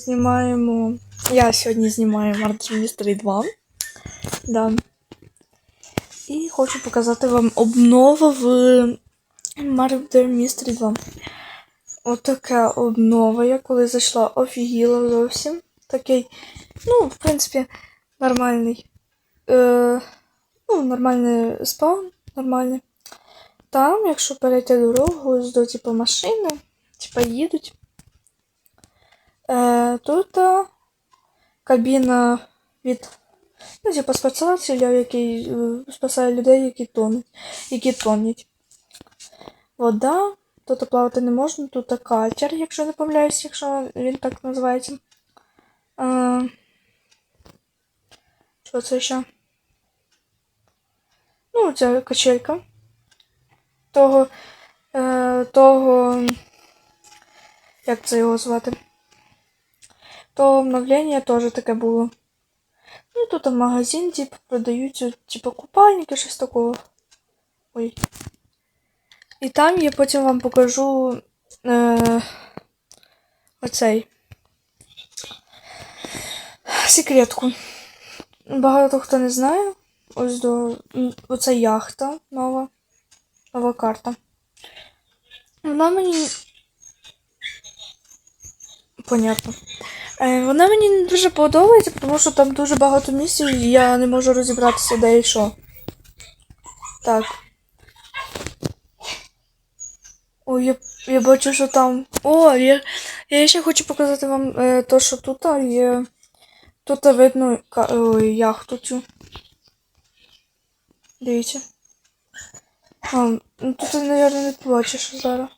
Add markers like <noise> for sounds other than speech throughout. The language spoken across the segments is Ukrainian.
Знімаємо. Я сьогодні знімаю Murder Mystery 2. Да. І хочу показати вам обнову в Murder Mystery 2. Отака обнова. Я коли зайшла, офігіла зовсім. Такий, ну, в принципі, нормальний. Е, ну, нормальний спаун, нормальний. Там, якщо перейти дорогу, до типу машини, типа їдуть. Е, тут е, кабіна від ну, типу, спасателя, який е, спасає людей, які тонуть, які тонуть. Вода. Тут плавати не можна, тут катер, якщо не помиляюсь, якщо він так називається. Е, що це ще? Ну, це качелька. Того, того, як це його звати? То обновлення теж таке було. Ну, тут там магазин, типу, продають, типу, купальники, щось такого. Ой. І там я потім вам покажу е, оцей секретку. Багато хто не знає. Ось до м, оця яхта нова. Нова карта. Вона мені. Понятно. Е, вона мені не дуже подобається, тому що там дуже багато місць, і я не можу розібратися, де і що. Так. Ой, я, я бачу, що там. О, я, я ще хочу показати вам е, то, що тут є. Тут видно ка- ой, яхту цю. Дивіться. А, ну тут мабуть, не побачиш зараз.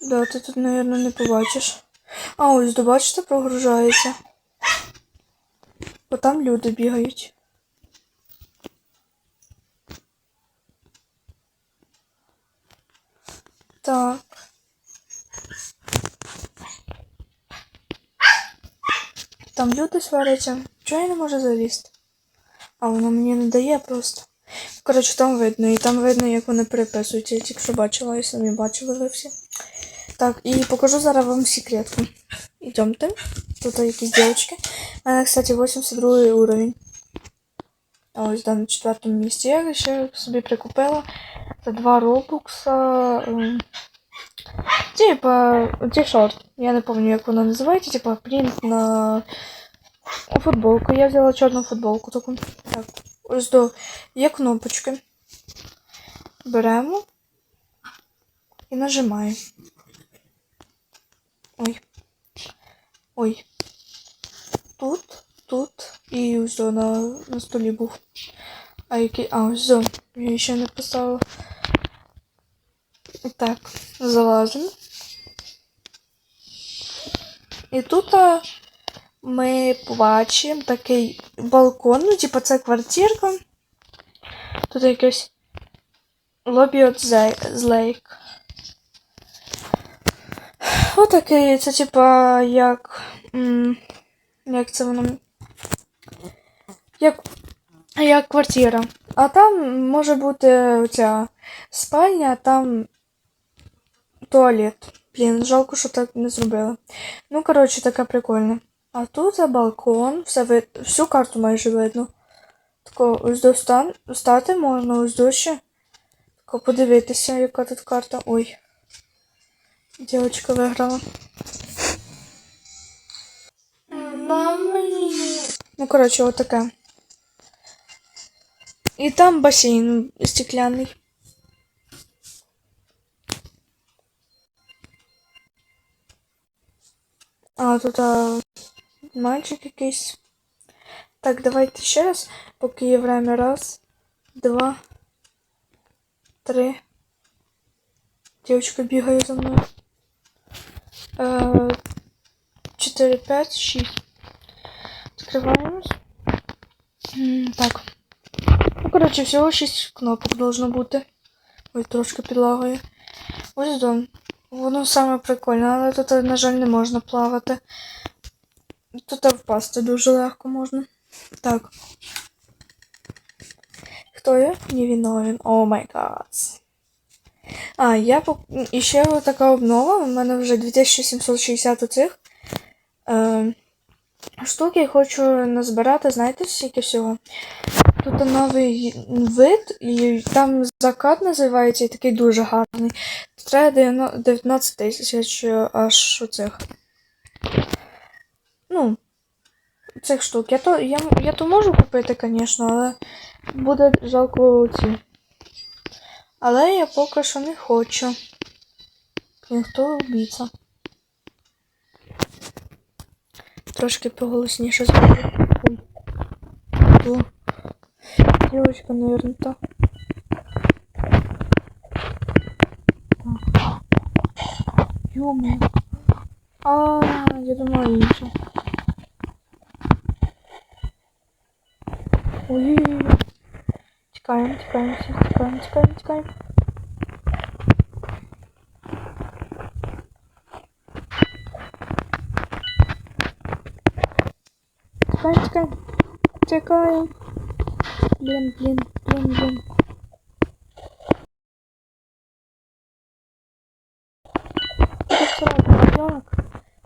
Да, ти тут, мабуть, не побачиш. А, ось, да, бачите, прогружається. Бо там люди бігають. Так. Там люди сваряться. Чого я не можу залізти? А воно мені не дає просто. Коротше, там видно, і там видно, як вони переписують. Я тільки що бачила, і самі бачили ви всі. Так, і покажу зараз вам секретку. Ідемте. Тут якісь дівчатки. У мене, кстати, 82 уровень. Ось да, на четвертому місці. Я ще собі прикупила за 2 робукса. ем, Типа, ті шорт. Я не пам'ятаю, як воно називається, типа принт на футболку. Я взяла чорну футболку таку. Так. Ось до є кнопочки. Беремо і нажимаємо. Ой. Ой. Тут, тут і до на, на столі був. А який. А, до. Я ще не поставила. Так, залазимо. І тут ми побачимо такий балкон, ну, типу, це квартирка. Тут якесь лобі от зей- з лейк. Отакий, це типа як. Як це воно. Як. Як квартира. А там може бути оця спальня, а там туалет. Блін, жалко, що так не зробили. Ну, коротше, така прикольна. А тут балкон, все вид... всю карту майже видно. Тако ось до стати можна, ось до. Тако подивитися, яка тут карта. Ой. Дівчинка виграла. Ну, коротше, отаке. І там басейн стекляний. А, тут а, мальчик якийсь. Так, давайте ще раз, поки є время. Раз, два, три. Девочка бігає за мною. Е, Чотири, п'ять, шість. Відкриваємось. Так. Ну, коротше, всього шість кнопок должно бути. Ой, трошки підлагає. Ось дом. Воно саме прикольне, але тут, на жаль, не можна плавати. Тут впасти дуже легко можна. Так. Хто я? Невиновен. О май гад. А, я по... і ще така обнова. У мене вже 2760 оцих е, штук. Я хочу назбирати, знаєте, скільки всього? Тут новий вид, і там закат називається і такий дуже гарний. Треба 19 тисяч аж оцих. Ну, цих штук. Я то, я, я то можу купити, звісно, але буде жалко ці. Але я поки що не хочу. Блін, хто? Трошки поголосніше зроблю. Девочка, наверное, та. Ё-моё. А, я думала інше. Ой. Тікаємо, тікаємо, всі, тікаємо, тікаємо, тікаємо. Тікаємо, тікаємо. Тікаємо. Блін, блін, блін, блін.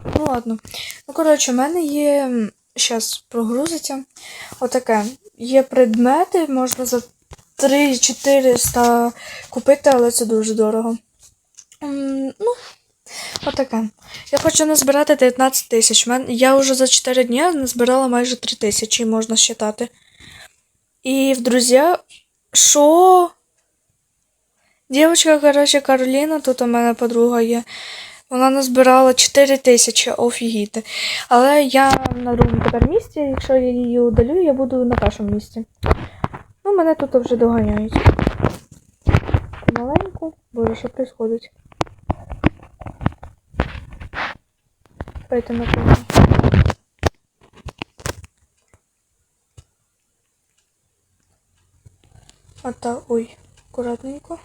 Ну ладно. Ну, коротше, в мене є. Зараз прогрузиться. Отаке. Є предмети, можна за 3-400 купити, але це дуже дорого. Ну, отаке. Я хочу назбирати 19 тисяч. Я вже за 4 дні назбирала майже 3 тисячі, можна считати. І в друзі. Що? Дівчинка, коротше, Кароліна, тут у мене подруга є. Вона назбирала 4 тисячі, офігіти. Але я на другому тепер місці, якщо я її удалю, я буду на першому місці. Ну, мене тут вже доганяють. Маленьку. Боже, що відбувається? Давайте напевно. Отак, ой, аккуратненько.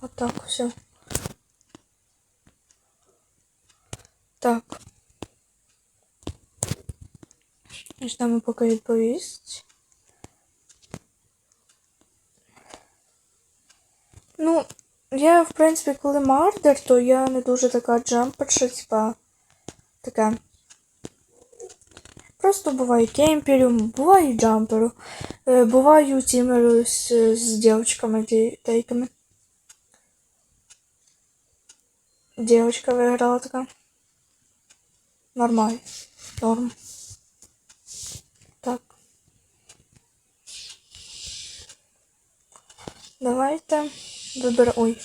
Отак, все. Так. Ждемо, поки відповість. Ну, я, в принципі, коли мардер, то я не дуже така джамперша, типа така. Просто буваю кемпером, буваю джампером, е, буваю тімеру з, з дівчатками ді- деякими. Девочка виграла така. Нормально. Норм. Так. Давайте вибира... Ой.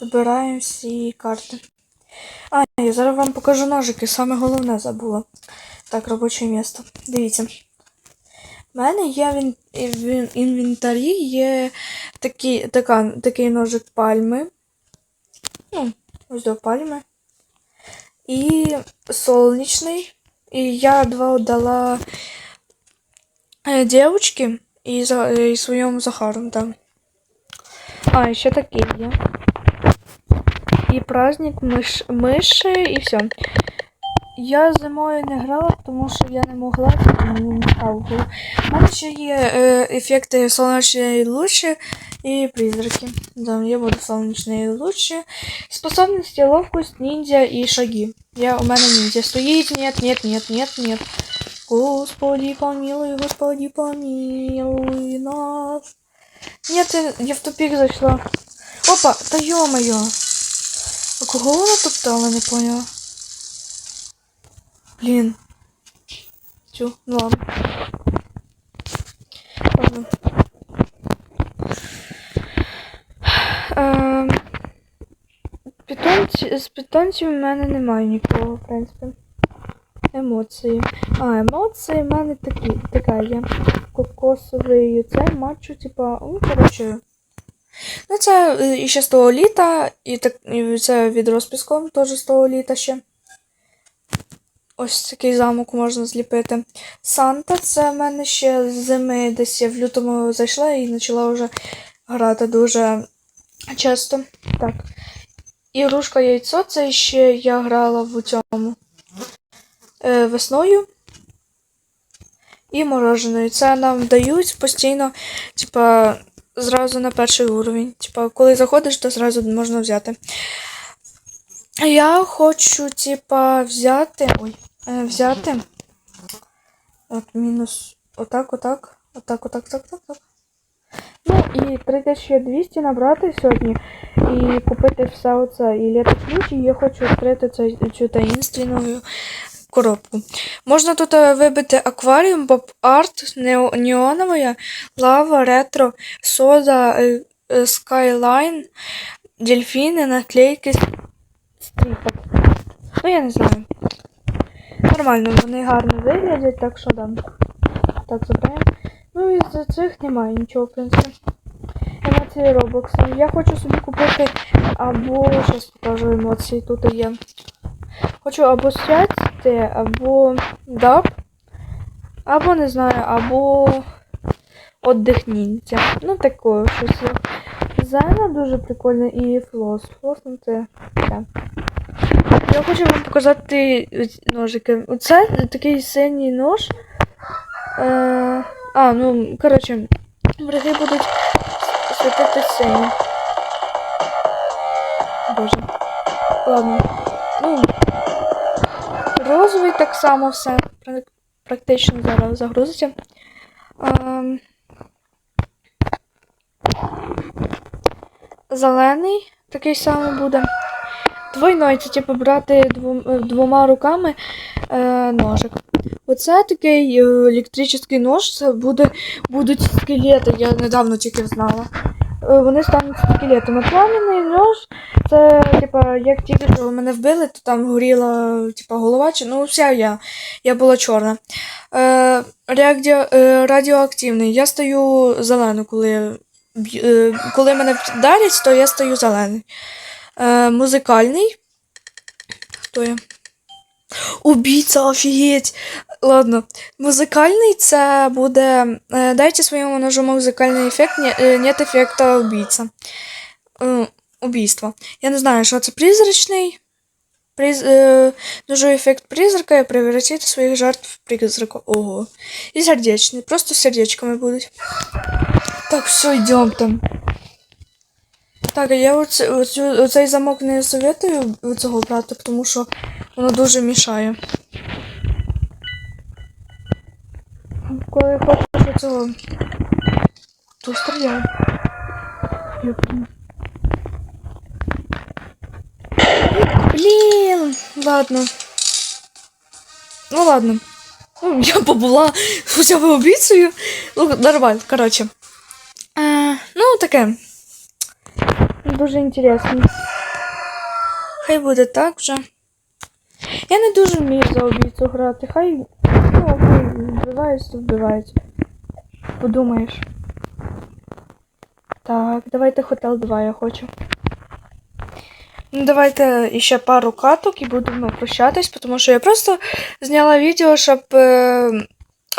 Вибираємо всі карти. А, я зараз вам покажу ножики. Саме головне забула. Так, робоче місце. Дивіться. У мене є в, інвентарі є такі, така, такий ножик пальми. Ну, ось до пальми. І сонячний. І я два дала е, дівчинки і, і своєму Захару, там. А, і ще такий є. І праздник миш, миші, і все. Я зимою не грала, тому що я не могла, тому не. У мене ще є е, ефекти сонячної лучі і призраки. Да, я буду сонячної лучі. Способности, ловкость, ниндзя и шаги. Я, у меня ниндзя стоит. Нет, нет, нет, нет, нет. Господи, помилуй, Господи, помилуй нас. Нет, я, в тупик зашла. Опа, да ё-моё. А кого вона топтала, не поняла. Блин. Тю, ну ладно. Ладно. Ем, з питомців в мене немає нікого, в принципі. Емоції. А, емоції в мене такі, така є. Кокосовий цей матчу, типа, ну, коротше. Ну, це е, і ще з того літа, і так, і це відро з піском теж з того літа ще. Ось такий замок можна зліпити. Санта, це в мене ще з зими десь я в лютому зайшла і почала вже грати дуже часто. Так. Ігрушка яйцо, це ще я грала в цьому весною. І мороженою. Це нам дають постійно, типа, зразу на перший уровень. Типа, коли заходиш, то зразу можна взяти. Я хочу, типа, взяти. Ой, е, взяти. От мінус. Отак, отак. Отак, отак, так, так, так. Ну і 3200 набрати сьогодні і купити все оце і літо ключ, і я хочу відкрити цю таїнственну коробку. Можна тут е, вибити акваріум, нео- неоновая, лава, ретро, сода, е, е, скайлайн, дельфіни, наклейки, стріпок. Ну, я не знаю. Нормально, вони гарно виглядять, так що да. Так, забираємо. Ну і з цих немає нічого, в принципі. Емоції Роблокса. Я хочу собі купити або. Зараз покажу емоції, тут є. Хочу або щастя, або даб, або не знаю, або отдихнінця. Ну, таке щось. Зена дуже прикольна і флос. Флос, ну це. таке. Я хочу вам показати ножики. Оце такий синій нож. Е, а, ну, коротше, враги будуть світити сині. Боже. Ладно. Ну, розовий так само все. Практично зараз загрузиться. Ем, зелений такий самий буде. Двойной, це типу брати е, двома руками е, ножик. Оце такий е, електричний нож, це буде, будуть скелети, я недавно тільки знала. Е, вони стануть скелетами. Пламінний нож, це, типа, як тільки що мене вбили, то там горіла типа, голова, чи ну вся я. Я була чорна. Е, реакдіо, е, радіоактивний. Я стаю зелену, коли, е, коли мене вдарять, то я стаю зелений. Е, музикальний. Хто я? Убійця, офігеть! Ладно, музикальний це буде. е, Дайте своєму ножу музикальний ефект, е, нет ефекта убійця. Е, Убійство. Я не знаю, що це призрачний. Приз, ножу ефект призрака і превратити своїх жертв в призрака. Ого. І сердечний. Просто сердечками будуть. Так, все, йдемо там. Так, я оце, оцю, оцей замок не советую цього брати, тому що воно дуже мішає. Коли хочеш оцього. То стріляй. Блін, ладно. Ну ладно. Ну, я побула хоча б обіцею. Ну, нормально, коротше. Е, ну, таке. Дуже інтересно. Хай буде так вже. Я не дуже вмію за обійцю грати. Хай ну, хай вбивають, то вбивають. Подумаєш. Так, давайте Хотел 2 я хочу. Ну, давайте ще пару каток і будемо прощатись, тому що я просто зняла відео, щоб е,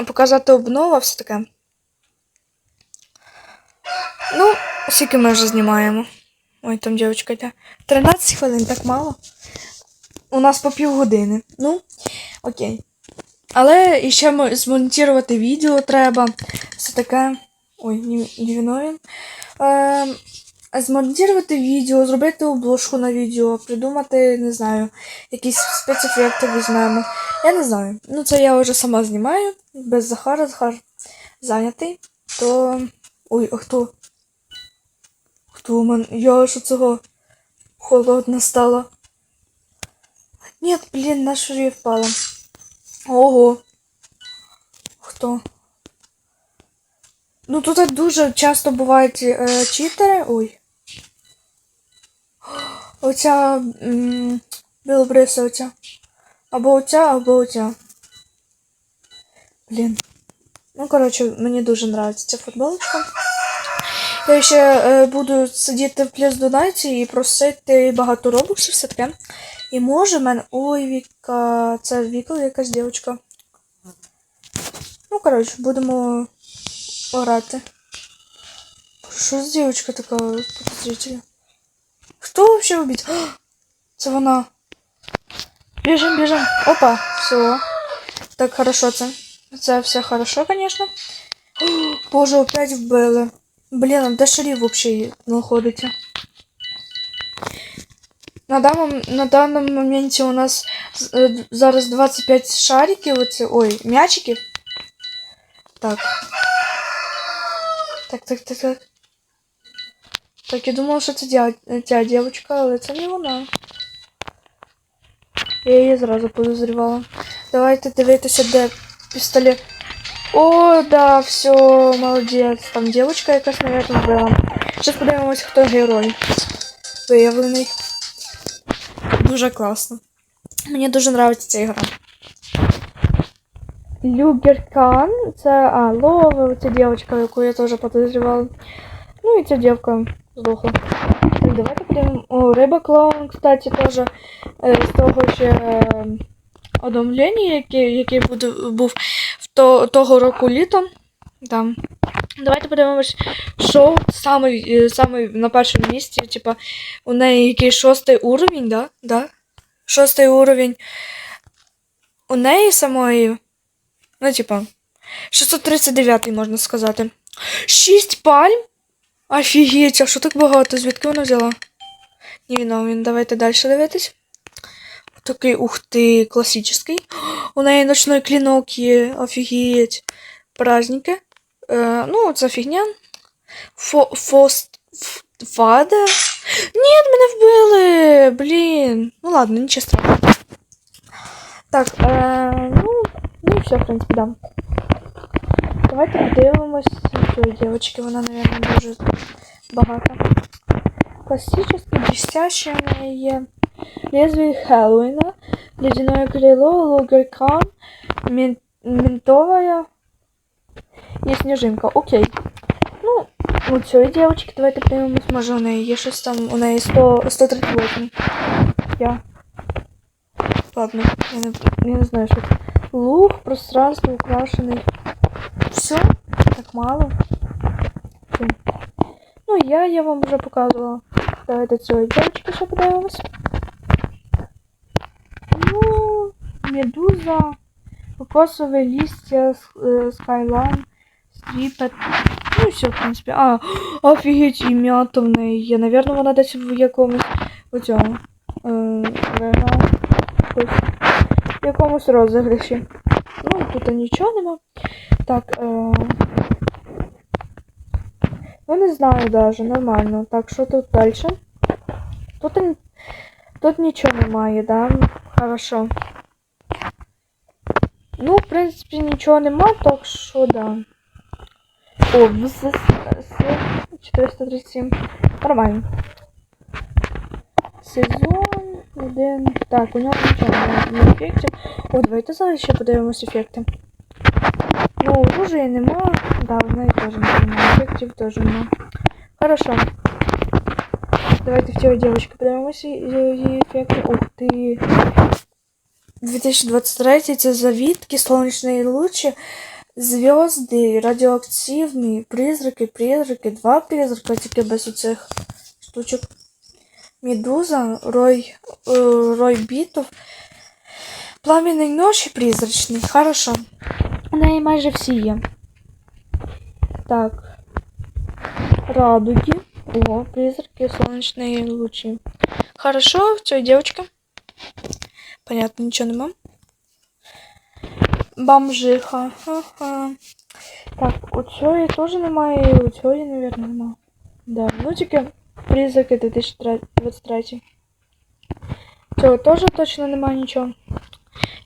показати обнову, все таке. Ну, скільки ми вже знімаємо. Ой, там дівчинка йде. 13 хвилин, так мало. У нас по півгодини. Ну, окей. Але мо- змонтувати відео треба. Все таке. Ой, не, виновен. Ем, змонтувати відео, зробити обложку на відео, придумати, не знаю, якісь спецефекти візьмемо. Я не знаю. Ну, це я вже сама знімаю. Без Захара. Захар зайнятий. То. Ой, а хто? Хто у мене? Я що цього холодно стало. Ні, блін, на що я впала. Ого. Хто? Ну тут дуже часто бувають е, читери. Ой. Оця білобриса оця. Або оця, або оця. Блін. Ну, коротше, мені дуже подобається ця футболочка. Я ще е, буду сидіти в плюс донаті і просити багато робоксів все таке. І може мене. Ой, Віка. Це Віка якась дівчинка. Ну, коротше, будемо грати. Що за дівчинка така подозрительна? Хто взагалі убить? А, Це вона. Біжим, біжим. Опа, все. Так, хорошо це. Це все хорошо, конечно. О, Боже, опять вбили. Блін, а де шарів взагалі знаходиться? На даному, на даному моменті у нас е, зараз 25 шариків, оце, ой, м'ячиків. Так. Так, так, так, так. Так, я думала, що це дя... ця дівчинка, але це не вона. Я її зразу подозрівала. Давайте дивитися, де пістолет. О, да, все, молодець. Там дівчинка якась, мабуть, вбила. Зараз подивимось, хто герой. Виявлений. Дуже класно. Мені дуже подобається ця гра. Люгеркан, це а, Лова, ця дівчинка, яку я теж подозрівала. Ну і ця дівка здохла. Так, давайте подивимо. О, риба клоун, кстати, теж е, з того ще е, оновлення, яке, яке буде, був то, того року літом. Там. Давайте подивимось, що самий, е, самий на першому місці, типа, у неї який шостий уровень, да? Да? Шостий уровень. У неї самої. Ну, типа, 639 можна сказати. 6 пальм? Офігеть, а що так багато? Звідки вона взяла? Невиновен, давайте далі дивитись. Такий, ух ти, класичний. <gasps> У неї ночной клинок є, офігеть. Праздники. Е, ну, це фігня. Фо, фост, ф, фада? Ні, мене вбили! Блін. Ну ладно, нічого страшного. Так, е, ну, ну і все, в принципі, да. Давайте подивимось цієї дівчинки, вона, мабуть, дуже багата. Классический, блестящий у неї є. Лезвие Хэллоуина, ледяное крыло, лугеркан, мен, ментовая і сніжинка. Окей. Ну, у цієї дівчинки давайте у неї є щось там, у неї 100, 138. Я. Ладно, я не, я не знаю, що це. Луг, пространство, украшений. Все? Так мало. Ну, я, я вам вже показувала. Давайте цієї дівчинки ще подивимось. Ну, медуза, кокосове листя, скайлайн, стріпет. Ну і все, в принципі. А, офігеть, і м'ята в неї є. Навірно, вона десь в якомусь у цьому. Е. В якомусь розіграші. Ну, тут нічого нема. Так, е... Ну, не знаю даже, нормально. Так, що тут далі? Тут, тут нічого немає, да? Хорошо. Ну, в принципі, нічого нема, так що да. О, ВЗС 437. Нормально. Сезон один. Так, у нього нічого немає ефектів. О, давайте зараз ще подивимось ефекти. Ну, оружия нема. Да, в неї теж немає. Ефектів теж нема. Хорошо. Давайте в цього девочки подивимося її ефекти. Ух ти. 2023 це завітки, сонячні лучі, зв'язки, радіоактивні, призраки, призраки, два призрака, тільки без оцих штучок. Медуза, рой, е, рой бітов, пламенний нож і призрачний. Хорошо. У неї майже всі є. Так. Радуги. О, призраки, солнечные лучи. Хорошо, все, девочка. Понятно, ничего нема. Бомжиха. Ха-ха. Так, у цієї теж немає, і у цієї, наверное, нема. Да, ну тільки призраки 2023. Цього теж точно немає нічого.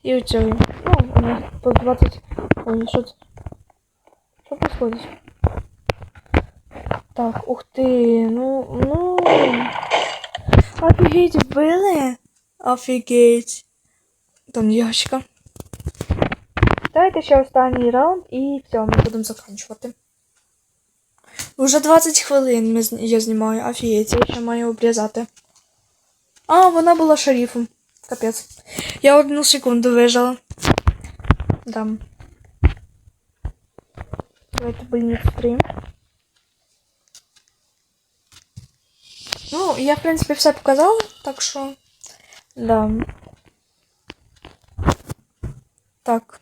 І у цієї. Ну, у них по 20. Ой, що це? Що происходит? Так, ух ти, ну, ну. Офігеть, вбили? Офігеть. Там дівчинка. Давайте ще останній раунд і все, ми будемо закінчувати. Уже 20 хвилин ми, я знімаю, офігеть, я ще маю обрізати. А, вона була шерифом. Капець. Я одну секунду вижила. Дам. Давайте больницу стрім. Ну, я, в принципі, все показала, так що. Да. Так.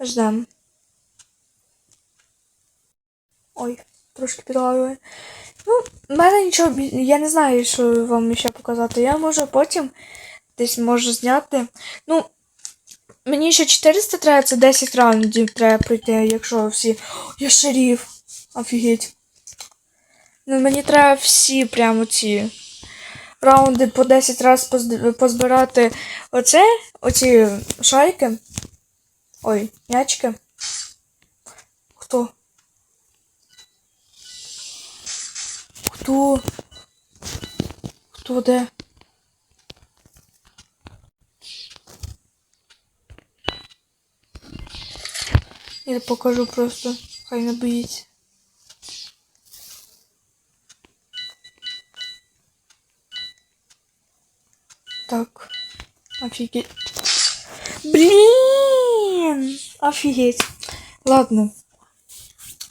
Ждем. Ой, трошки підлагою. Ну, в мене нічого, я не знаю, що вам ще показати. Я можу потім десь можу зняти. Ну, мені ще 400 треба, це 10 раундів треба пройти, якщо всі. О, я шеріф. Офігеть. Ну, мені треба всі прямо ці раунди по 10 разів позд- позбирати оце, оці шайки. Ой, м'ячки. Хто? Хто? Хто де? Я покажу просто, хай не боїться. Так. Офигеть. Блин! Офигеть. Ладно.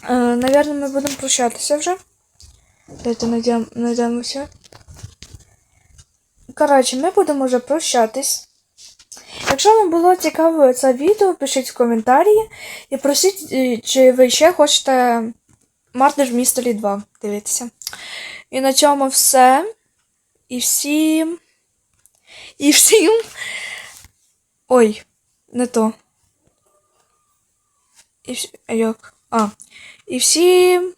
Е, наверное, ми будемо прощатися вже. Дайте найдем, найдемося. Коротше, ми будемо вже прощатись. Якщо вам було цікаво це відео, пишіть в коментарі і просіть, е, чи ви ще хочете в Містері 2 дивитися. І на цьому все. І всім. І всім. Ой, не то. І вс... Як? А. І всім.